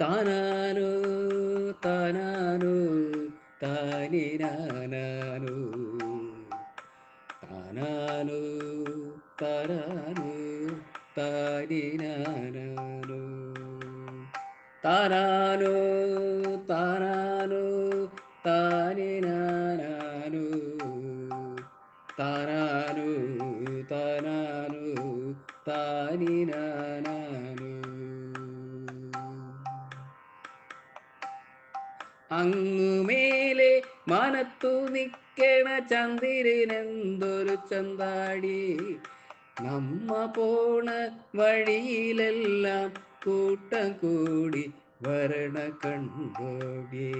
താനാനു താനാനു താനിനാനു. താനാനു താനാനു താനിനാനു. താനാനു താനാനു താനിനാനു. താനാനു താനാനു താനിനാനു. അങ്ങുമേലെ മനത്തു നിക്കണ ചന്ദ്രനെന്തൊരു ചന്താടി. നമ്മ പോണ വഴിയിലെല്ലാം കൂട്ടം കൂടി വരണ കണ്ടോടി.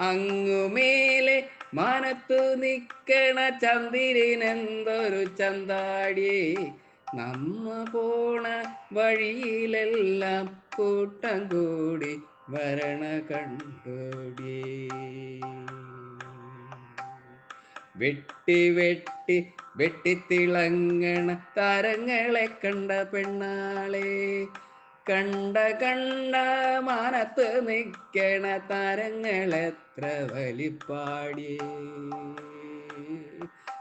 അങ്ങുമേലെ മനത്തു നിക്കണ ചന്ദ്രനെന്തൊരു ചന്താടി. നമ്മ പോണ വഴിയിലെല്ലാം കൂട്ടം കൂടി വരണ കണ്ടുടി. വെട്ടി വെട്ടി വെട്ടി തിളങ്ങണ താരങ്ങളെ കണ്ട പെണ്ണാളെ കണ്ട കണ്ട മാനത്ത് നിൽക്കണ താരങ്ങളെത്ര വലിപ്പാടി.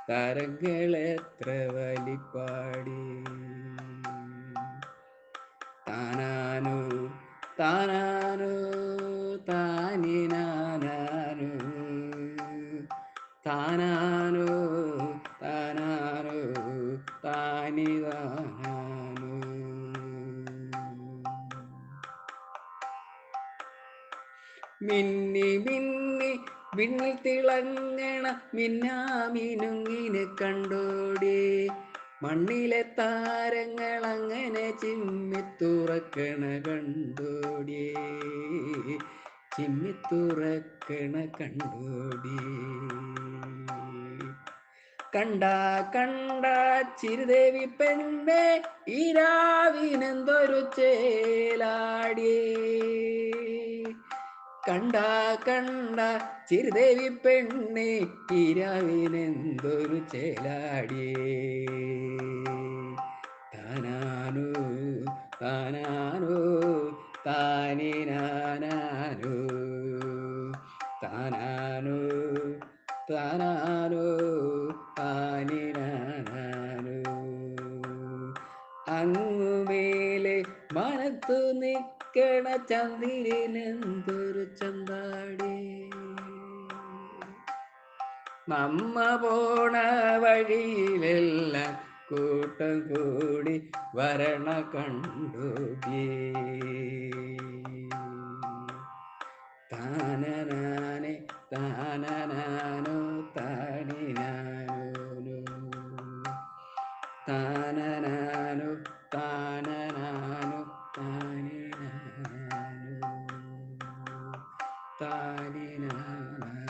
താരങ്ങളെത്ര വലിപ്പാടി. താനാനു താനാനു താനാനു താനാനു താനിതാനു. മിന്നി മിന്നി വിണ്ണിൽ തിളങ്ങണ മിന്നാമിനുങ്ങിനെ കണ്ടോടി. മണ്ണിലെ താരങ്ങൾ അങ്ങനെ ചിമ്മിത്തുറക്കണ കണ്ടോടി. ചിമ്മിത്തുറക്കണ കണ്ടോടി. കണ്ട കണ്ട ചിരുദേവി പെണ്ണെ ഈ രാവിനെന്തൊരു ചേലാടിയേ. കണ്ട കണ്ട ചിരുദേവി പെണ്ണെ ഈ രാവിനെന്തൊരു ചേലാടിയേ. താനാനു താനാനു താനിനാനു താനാനു താനാനു അങ്ങുമേലെ മനത്തു നിക്കണ ചന്ദ്രനെന്തൊരു ചന്താടി. നമ്മ പോണ വഴിയിലെല്ലാം കൂട്ടം കൂടി വരണ കണ്ടുകേ താനനാനെ താനനാനോ താനനാനോ താനനാനു താനിനാനോ താനിനാനോ.